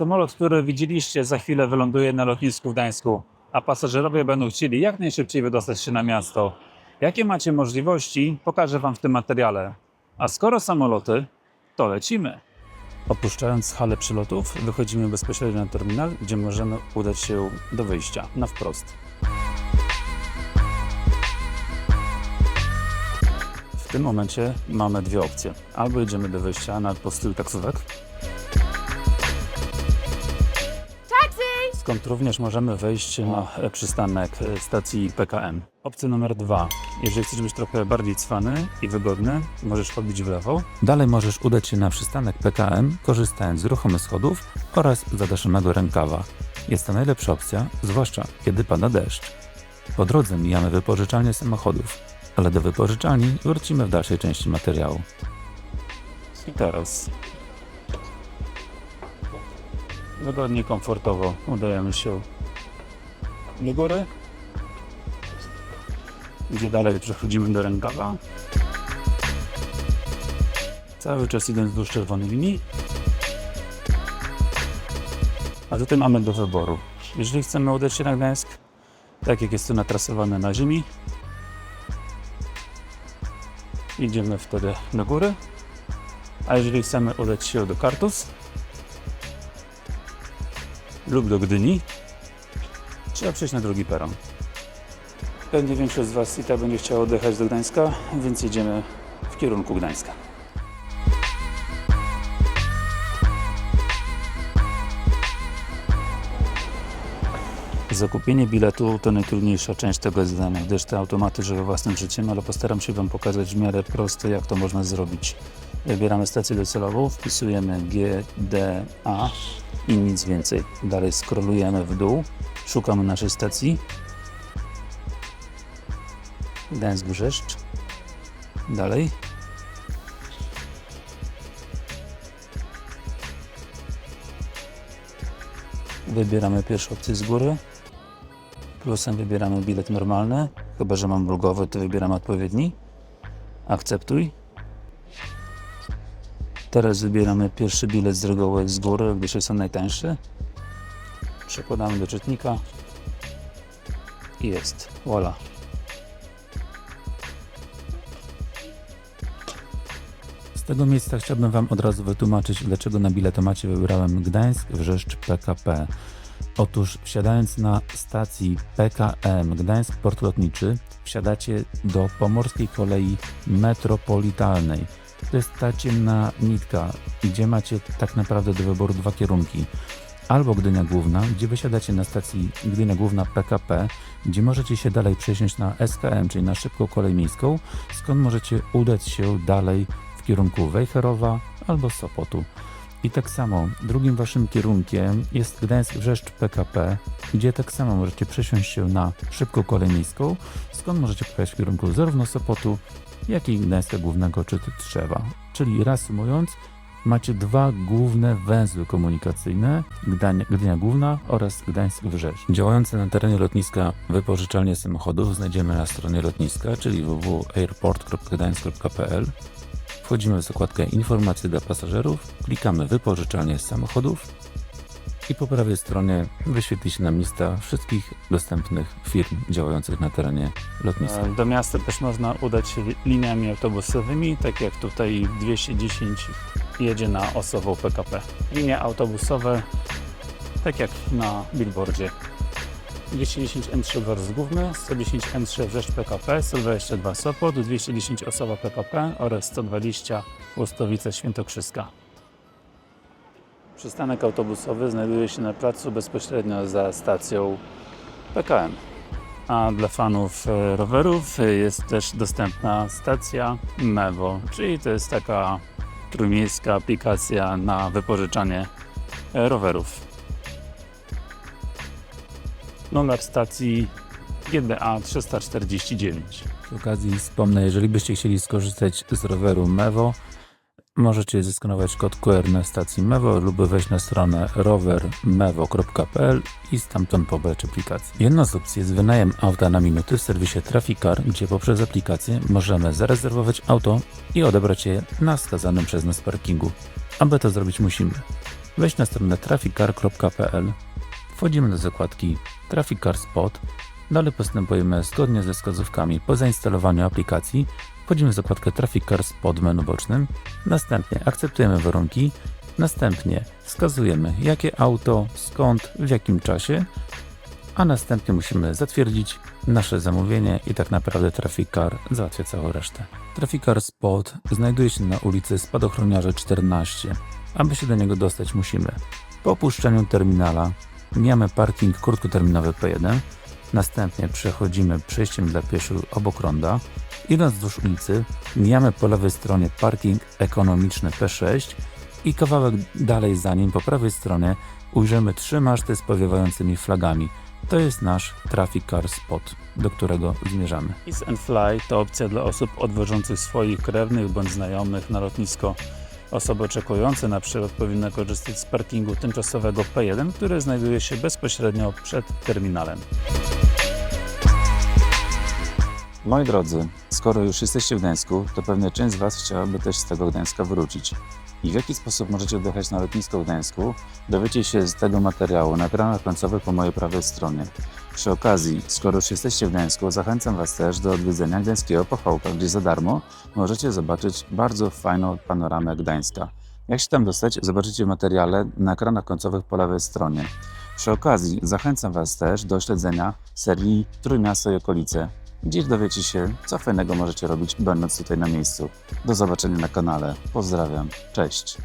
Samolot, który widzieliście, za chwilę wyląduje na lotnisku w Gdańsku, a pasażerowie będą chcieli jak najszybciej wydostać się na miasto. Jakie macie możliwości, pokażę Wam w tym materiale. A skoro samoloty, to lecimy. Opuszczając halę przylotów, wychodzimy bezpośrednio na terminal, gdzie możemy udać się do wyjścia na wprost. W tym momencie mamy dwie opcje. Albo idziemy do wyjścia na postyl taksówek, skąd również możemy wejść na przystanek stacji PKM. Opcja numer dwa. Jeżeli chcesz być trochę bardziej cwany i wygodny, możesz odbić w lewo. Dalej możesz udać się na przystanek PKM, korzystając z ruchomych schodów oraz zadaszonego rękawa. Jest to najlepsza opcja, zwłaszcza kiedy pada deszcz. Po drodze mijamy wypożyczalnię samochodów, ale do wypożyczalni wrócimy w dalszej części materiału. I teraz wygodnie, komfortowo udajemy się do góry, gdzie dalej przechodzimy do rękawa. Cały czas idąc wzdłuż czerwonej linii. A tutaj mamy do wyboru. Jeżeli chcemy udać się na Gdańsk, tak jak jest to natrasowane na ziemi, idziemy wtedy do góry. A jeżeli chcemy udać się do Kartus, lub do Gdyni, trzeba przejść na drugi peron. Pewnie większość z Was i tak będzie chciała odjechać do Gdańska, więc jedziemy w kierunku Gdańska. Zakupienie biletu to najtrudniejsza część tego zadania, gdyż te automaty żyją własnym życiem, ale postaram się Wam pokazać w miarę prosto, jak to można zrobić. Wybieramy stację docelową, wpisujemy GDA i nic więcej. Dalej scrollujemy w dół, szukamy naszej stacji. Gdańsk Brzeszcz. Dalej. Wybieramy pierwszą opcję z góry. Plusem wybieramy bilet normalny. Chyba, że mam ulgowy, to wybieramy odpowiedni. Akceptuj. Teraz wybieramy pierwszy bilet z reguły z góry, gdyż jest on najtańszy. Przekładamy do czytnika. I jest. Voila. Z tego miejsca chciałbym Wam od razu wytłumaczyć, dlaczego na biletomacie wybrałem Gdańsk, Wrzeszcz, PKP. Otóż wsiadając na stacji PKM Gdańsk Port Lotniczy, wsiadacie do pomorskiej kolei metropolitalnej. To jest ta ciemna nitka, gdzie macie tak naprawdę do wyboru dwa kierunki. Albo Gdynia Główna, gdzie wysiadacie na stacji Gdynia Główna PKP, gdzie możecie się dalej przesiąść na SKM, czyli na szybką kolej miejską, skąd możecie udać się dalej w kierunku Wejherowa albo Sopotu. I tak samo drugim waszym kierunkiem jest Gdańsk Wrzeszcz PKP, gdzie tak samo możecie przesiąść się na szybką kolej miejską, skąd możecie pojechać w kierunku zarówno Sopotu, jak i Gdańska Głównego czy Trzewa. Czyli reasumując, macie dwa główne węzły komunikacyjne, Gdań, Gdynia Główna oraz Gdańsk Wrzeszcz. Działające na terenie lotniska wypożyczalnie samochodów znajdziemy na stronie lotniska, czyli www.airport.gdańsk.pl Wchodzimy w zakładkę Informacje dla pasażerów, klikamy Wypożyczalnie samochodów i po prawej stronie wyświetli się nam lista wszystkich dostępnych firm działających na terenie lotniska. Do miasta też można udać się liniami autobusowymi, tak jak tutaj 210 jedzie na Osową PKP. Linie autobusowe, tak jak na billboardzie. 210 M3 Wars Główny, 110 M3 Wrzeszcz PKP, 122 Sopot, 210 Osowa PKP oraz 120 Łostowice Świętokrzyska. Przystanek autobusowy znajduje się na placu bezpośrednio za stacją PKM. A dla fanów e, rowerów jest też dostępna stacja Mevo, czyli to jest taka trójmiejska aplikacja na wypożyczanie e, rowerów. Numer stacji GDA 349. Przy okazji wspomnę, jeżeli byście chcieli skorzystać z roweru Mevo, Możecie zeskanować kod QR na stacji Mevo lub wejść na stronę rowermevo.pl i stamtąd pobrać aplikację. Jedna z opcji jest wynajem auta na minuty w serwisie Traficar, gdzie poprzez aplikację możemy zarezerwować auto i odebrać je na wskazanym przez nas parkingu. Aby to zrobić musimy wejść na stronę trafikar.pl. Wchodzimy do zakładki Trafikar Spot. Dalej postępujemy zgodnie ze wskazówkami po zainstalowaniu aplikacji. Wchodzimy w zakładkę Trafikar Spot w menu bocznym. Następnie akceptujemy warunki. Następnie wskazujemy jakie auto, skąd, w jakim czasie. A następnie musimy zatwierdzić nasze zamówienie i tak naprawdę Trafikar załatwia całą resztę. Trafikar Spot znajduje się na ulicy Spadochroniarze 14. Aby się do niego dostać musimy po opuszczeniu terminala mijamy parking krótkoterminowy P1, następnie przechodzimy przejściem dla pieszych obok ronda, idąc wzdłuż ulicy mijamy po lewej stronie parking ekonomiczny P6 i kawałek dalej za nim po prawej stronie ujrzymy trzy maszty z powiewającymi flagami. To jest nasz Traffic Car Spot, do którego zmierzamy. Kiss and Fly to opcja dla osób odwożących swoich krewnych bądź znajomych na lotnisko. Osoby oczekujące na przylot powinny korzystać z parkingu tymczasowego P1, który znajduje się bezpośrednio przed terminalem. Moi drodzy, skoro już jesteście w Gdańsku, to pewnie część z Was chciałaby też z tego Gdańska wrócić. I w jaki sposób możecie dojechać na lotnisko w Gdańsku, dowiecie się z tego materiału na ekranach końcowych po mojej prawej stronie. Przy okazji, skoro już jesteście w Gdańsku, zachęcam Was też do odwiedzenia Gdańskiego Pochołka, gdzie za darmo możecie zobaczyć bardzo fajną panoramę Gdańska. Jak się tam dostać, zobaczycie w materiale na ekranach końcowych po lewej stronie. Przy okazji zachęcam Was też do śledzenia serii Trójmiasto i okolice, gdzie dowiecie się, co fajnego możecie robić, będąc tutaj na miejscu. Do zobaczenia na kanale. Pozdrawiam. Cześć.